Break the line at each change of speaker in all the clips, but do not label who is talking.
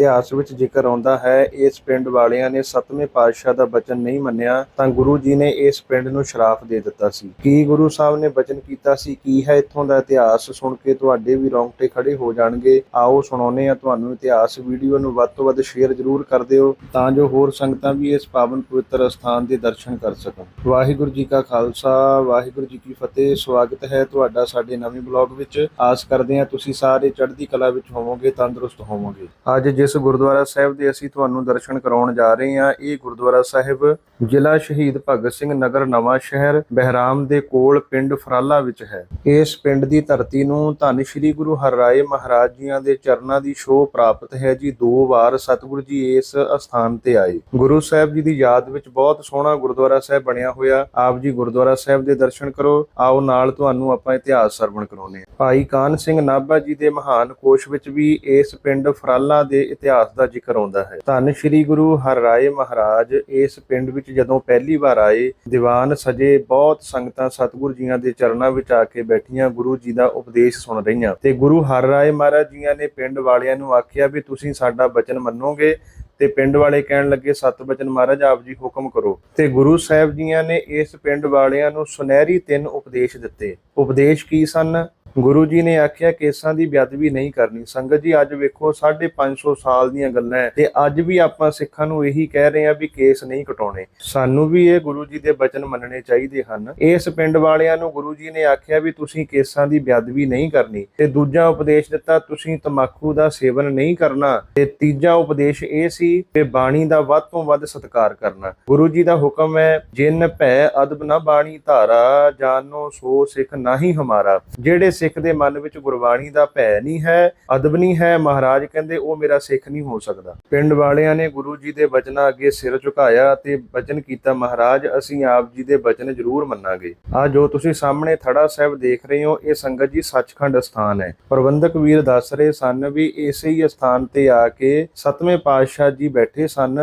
ਇਤਿਹਾਸ ਵਿੱਚ ਜ਼ਿਕਰ ਆਉਂਦਾ ਹੈ, ਇਸ ਪਿੰਡ ਵਾਲਿਆਂ ਨੇ ਸਤਵੇਂ ਪਾਤਸ਼ਾਹ ਦਾ ਬਚਨ ਨਹੀਂ ਮੰਨਿਆ, ਤਾਂ ਗੁਰੂ ਜੀ ਨੇ ਇਸ ਪਿੰਡ ਨੂੰ ਸ਼ਰਾਪ ਦੇ ਦਿੱਤਾ ਸੀ। ਕੀ ਗੁਰੂ ਸਾਹਿਬ ਨੇ ਬਚਨ ਕੀਤਾ ਸੀ? ਕੀ ਹੈ ਇੱਥੋਂ ਦਾ ਇਤਿਹਾਸ? ਸੁਣ ਕੇ ਤੁਹਾਡੇ ਵੀ ਰੌਂਗਟੇ ਖੜੇ ਹੋ ਜਾਣਗੇ। ਆਓ ਸੁਣਾਉਨੇ ਆ ਤੁਹਾਨੂੰ ਇਤਿਹਾਸ ਵੀਡੀਓ ਨੂੰ ਵੱਧ ਤੋਂ ਵੱਧ ਸ਼ੇਅਰ ਜ਼ਰੂਰ ਕਰ ਦਿਓ, ਤਾਂ ਜੋ ਹੋਰ ਸੰਗਤਾਂ ਵੀ ਇਸ ਪਾਵਨ ਪਵਿੱਤਰ ਸਥਾਨ ਦੇ ਦਰਸ਼ਨ ਕਰ ਸਕਣ। ਵਾਹਿਗੁਰੂ ਜੀ ਕਾ ਖਾਲਸਾ, ਵਾਹਿਗੁਰੂ ਜੀ ਕੀ ਫਤਿਹ। ਸਵਾਗਤ ਹੈ ਤੁਹਾਡਾ ਸਾਡੇ ਨਵੇਂ ਬਲੌਗ ਵਿੱਚ। ਆਸ ਕਰਦੇ ਹਾਂ ਤੁਸੀਂ ਸਾਰੇ ਚੜ੍ਹਦੀ ਕਲਾ ਵਿੱਚ ਹੋਵੋਗੇ, ਤੰਦਰੁਸਤ ਹੋਵੋਗੇ। ਅੱਜ ਜਿਸ ਗੁਰਦੁਆਰਾ ਸਾਹਿਬ ਦੇ ਅਸੀਂ ਤੁਹਾਨੂੰ ਦਰਸ਼ਨ ਕਰਾਉਣ ਜਾ ਰਹੇ ਹਾਂ। ਇਹ ਗੁਰਦੁਆਰਾ ਸਾਹਿਬ ਜ਼ਿਲ੍ਹਾ ਸ਼ਹੀਦ ਭਗਤ ਸਿੰਘ ਨਗਰ ਨਵਾਂ ਸ਼ਹਿਰ ਬਹਿਰਾਮ ਦੇ ਕੋਲ ਪਿੰਡ ਫਰਾਲਾ ਵਿੱਚ ਹੈ। ਇਸ ਪਿੰਡ ਦੀ ਧਰਤੀ ਨੂੰ ਧੰਨ ਸ਼੍ਰੀ ਗੁਰੂ ਹਰਿਰਾਏ ਮਹਾਰਾਜ ਜੀਆਂ ਦੇ ਚਰਨਾਂ ਦੀ ਸ਼ੋਅ ਪ੍ਰਾਪਤ ਹੈ ਜੀ। ਦੋ ਵਾਰ ਸਤਿਗੁਰੂ ਜੀ ਇਸ ਅਸਥਾਨ ਤੇ ਆਏ। ਗੁਰੂ ਸਾਹਿਬ ਜੀ ਦੀ ਯਾਦ ਵਿੱਚ ਬਹੁਤ ਸੋਹਣਾ ਗੁਰਦੁਆਰਾ ਸਾਹਿਬ ਬਣਿਆ ਹੋਇਆ। ਆਪ ਜੀ ਗੁਰਦੁਆਰਾ ਸਾਹਿਬ ਦੇ ਦਰਸ਼ਨ ਕਰੋ। ਆਓ ਨਾਲ ਤੁਹਾਨੂੰ ਆਪਾਂ ਇਤਿਹਾਸ ਸਰਵਣ ਕਰਾਉਨੇ ਹਾਂ। ਭਾਈ ਕਾਨ ਸਿੰਘ ਨਾਭਾ ਜੀ ਦੇ ਮਹਾਨ ਕੋਸ਼ ਵਿੱਚ ਵੀ ਇਸ ਪਿੰਡ ਫਰਾਲਾ ਦੇ ਇਤਿਹਾਸ ਦਾ ਜ਼ਿਕਰ ਆਉਂਦਾ ਹੈ। ਧੰਨ ਸ਼੍ਰੀ ਗੁਰੂ ਹਰਿਰਾਏ ਮਹਾਰਾਜ, ਇਸ ਪਿੰਡ ਵਿੱਚ ਜਦੋਂ ਪਹਿਲੀ ਵਾਰ ਆਏ, ਦੀਵਾਨ ਸਜੇ ਬਹੁਤ ਸੰਗਤਾਂ ਸਤਿਗੁਰੂ ਜੀਆਂ ਦੇ ਚਰਨਾਂ ਵਿੱਚ ਆ ਕੇ ਬੈਠੀਆਂ, ਗੁਰੂ ਜੀ ਦਾ ਉਪਦੇਸ਼ ਸੁਣ ਰਹੀਆਂ ਤੇ ਗੁਰੂ ਹਰਿਰਾਏ ਮਹਾਰਾਜ ਜੀਆਂ ਨੇ ਪਿੰਡ ਵਾਲਿਆਂ ਨੂੰ ਆਖਿਆ ਵੀ ਤੁਸੀਂ ਸਾਡਾ ਬਚਨ ਮੰਨੋਗੇ ਤੇ ਪਿੰਡ ਵਾਲੇ ਕਹਿਣ ਲੱਗੇ ਸਤ ਬਚਨ ਮਹਾਰਾਜ, ਆਪ ਜੀ ਹੁਕਮ ਕਰੋ। ਤੇ ਗੁਰੂ ਸਾਹਿਬ ਜੀਆਂ ਨੇ ਇਸ ਪਿੰਡ ਵਾਲਿਆਂ ਨੂੰ ਸੁਨਹਿਰੀ ਤਿੰਨ ਉਪਦੇਸ਼ ਦਿੱਤੇ। ਉਪਦੇਸ਼ ਕੀ ਸਨ? ਗੁਰੂ ਜੀ ਨੇ ਆਖਿਆ, ਕੇਸਾਂ ਦੀ ਬੇਅਦਬੀ ਨਹੀਂ ਕਰਨੀ। ਸੰਗਤ ਜੀ, ਅੱਜ ਵੇਖੋ 550 ਸਾਲ ਦੀਆਂ ਗੱਲਾਂ ਤੇ ਅੱਜ ਵੀ ਆਪਾਂ ਸਿੱਖਾਂ ਨੂੰ ਇਹੀ ਕਹਿ ਰਹੇ ਆ ਵੀ ਕੇਸ ਨਹੀਂ ਕਟਾਉਣੇ। ਸਾਨੂੰ ਵੀ ਇਹ ਗੁਰੂ ਜੀ ਦੇ ਬਚਨ ਮੰਨਣੇ ਚਾਹੀਦੇ ਹਨ। ਇਸ ਪਿੰਡ ਵਾਲਿਆਂ ਨੂੰ ਗੁਰੂ ਜੀ ਨੇ ਆਖਿਆ ਵੀ ਤੁਸੀਂ ਕੇਸਾਂ ਦੀ ਬੇਅਦਬੀ ਨਹੀਂ ਕਰਨੀ ਤੇ ਦੂਜਾ ਉਪਦੇਸ਼ ਦਿੱਤਾ, ਤੁਸੀਂ ਤਮਾਕੂ ਦਾ ਸੇਵਨ ਨਹੀਂ ਕਰਨਾ ਤੇ ਤੀਜਾ ਉਪਦੇਸ਼ ਇਹ ਸੀ ਕਿ ਬਾਣੀ ਦਾ ਵੱਧ ਤੋਂ ਵੱਧ ਸਤਿਕਾਰ ਕਰਨਾ। ਗੁਰੂ ਜੀ ਦਾ ਹੁਕਮ ਹੈ, ਜਿਨ ਭੈ ਅਦਬ ਨਾ ਬਾਣੀ ਧਾਰਾ, ਜਾਨੋ ਸੋ ਸਿੱਖ ਨਹੀਂ ਹਮਾਰਾ। ਜਿਹੜੇ ਸਿੱਖ ਦੇ ਮਨ ਵਿੱਚ ਗੁਰਬਾਣੀ ਦਾ ਭੈ ਨਹੀਂ ਹੈ, ਅਦਬ ਨਹੀਂ ਹੈ, ਮਹਾਰਾਜ ਕਹਿੰਦੇ ਉਹ ਮੇਰਾ ਸਿੱਖ ਨਹੀਂ ਹੋ ਸਕਦਾ। ਪਿੰਡ ਵਾਲਿਆਂ ਨੇ ਗੁਰੂ ਜੀ ਦੇ ਬਚਨਾਂ ਅੱਗੇ ਸਿਰ ਝੁਕਾਇਆ ਤੇ ਬਚਨ ਕੀਤਾ, ਮਹਾਰਾਜ, ਅਸੀਂ ਆਪ ਜੀ ਦੇ ਬਚਨ ਜ਼ਰੂਰ ਮੰਨਾਂਗੇ। ਆ ਜੋ ਤੁਸੀਂ ਸਾਹਮਣੇ ਥੜਾ ਸਾਹਿਬ ਦੇਖ ਰਹੇ ਹੋ, ਇਹ ਸੰਗਤ ਜੀ ਸੱਚਖੰਡ ਸਥਾਨ ਹੈ। ਪ੍ਰਬੰਧਕ ਵੀਰ ਦੱਸ ਰਹੇ ਸਨ ਵੀ ਇਸੇ ਹੀ ਸਥਾਨ ਤੇ ਆ ਕੇ ਸਤਵੇਂ ਪਾਤਸ਼ਾਹ ਜੀ ਬੈਠੇ ਸਨ।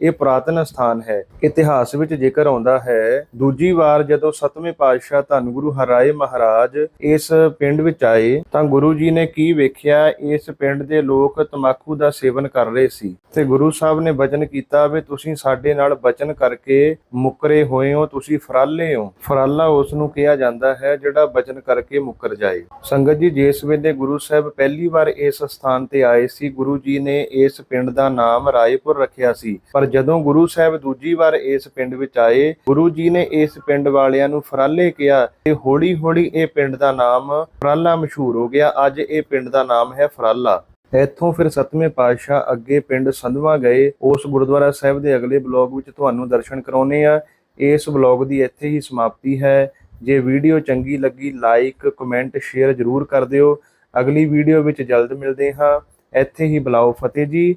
ਇਹ ਪੁਰਾਤਨ ਸਥਾਨ ਹੈ। ਇਤਿਹਾਸ ਵਿੱਚ ਜ਼ਿਕਰ ਆਉਂਦਾ ਹੈ, ਦੂਜੀ ਵਾਰ ਜਦੋਂ ਸਤਵੇਂ ਪਾਤਸ਼ਾਹ ਧੰਨ ਗੁਰੂ ਹਰਾਏ ਮਹਾਰਾਜ ਇਸ ਪਿੰਡ ਵਿੱਚ ਆਏ, ਤਾਂ ਗੁਰੂ ਜੀ ਨੇ ਕੀ ਵੇਖਿਆ? ਇਸ ਪਿੰਡ ਦੇ ਲੋਕ ਤਮਾਕੂ ਦਾ ਸੇਵਨ ਕਰ ਰਹੇ ਸੀ। ਤੇ ਗੁਰੂ ਸਾਹਿਬ ਨੇ ਬਚਨ ਕੀਤਾ ਵੀ ਤੁਸੀਂ ਸਾਡੇ ਨਾਲ ਬਚਨ ਕਰਕੇ ਮੁਕਰੇ ਹੋਏ ਹੋ, ਤੁਸੀਂ ਫਰਾਲੇ ਹੋ। ਫਰਾਲਾ ਉਸ ਨੂੰ ਕਿਹਾ ਜਾਂਦਾ ਹੈ ਜਿਹੜਾ ਬਚਨ ਕਰਕੇ ਮੁਕਰ ਜਾਏ। ਸੰਗਤ ਜੀ, ਜਿਸ ਵੇਲੇ ਗੁਰੂ ਸਾਹਿਬ ਪਹਿਲੀ ਵਾਰ ਇਸ ਸਥਾਨ ਤੇ ਆਏ ਸੀ, ਗੁਰੂ ਜੀ ਨੇ ਇਸ ਪਿੰਡ ਦਾ ਨਾਮ ਰਾਏਪੁਰ ਰੱਖਿਆ ਸੀ। ਪਰ ਪਰ ਜਦੋਂ ਗੁਰੂ ਸਾਹਿਬ ਦੂਜੀ ਵਾਰ ਇਸ ਪਿੰਡ ਵਿੱਚ ਆਏ, ਗੁਰੂ ਜੀ ਨੇ ਇਸ ਪਿੰਡ ਵਾਲਿਆਂ ਨੂੰ ਫਰਾਲੇ ਕਿਹਾ ਤੇ ਹੌਲੀ ਹੌਲੀ ਇਹ ਪਿੰਡ ਦਾ ਨਾਮ ਫਰਾਲਾ ਮਸ਼ਹੂਰ ਹੋ ਗਿਆ। ਅੱਜ ਇਹ ਪਿੰਡ ਦਾ ਨਾਮ ਹੈ ਫਰਾਲਾ। ਇੱਥੋਂ ਫਿਰ ਸਤਵੇਂ ਪਾਤਸ਼ਾਹ ਅੱਗੇ ਪਿੰਡ ਸੰਧਵਾ ਗਏ। ਉਸ ਗੁਰਦੁਆਰਾ ਸਾਹਿਬ ਦੇ ਅਗਲੇ ਬਲੌਗ ਵਿੱਚ ਤੁਹਾਨੂੰ ਦਰਸ਼ਨ ਕਰਾਉਨੇ ਆ ਇਸ ਬਲੌਗ ਦੀ ਇੱਥੇ ਹੀ ਸਮਾਪਤੀ ਹੈ। ਜੇ ਵੀਡੀਓ ਚੰਗੀ ਲੱਗੀ, ਲਾਈਕ, ਕਮੈਂਟ, ਸ਼ੇਅਰ ਜ਼ਰੂਰ ਕਰ ਦਿਓ। ਅਗਲੀ ਵੀਡੀਓ ਵਿੱਚ ਜਲਦ ਮਿਲਦੇ ਹਾਂ। ਇੱਥੇ ਹੀ ਬੁਲਾਓ ਫਤਿਹ ਜੀ।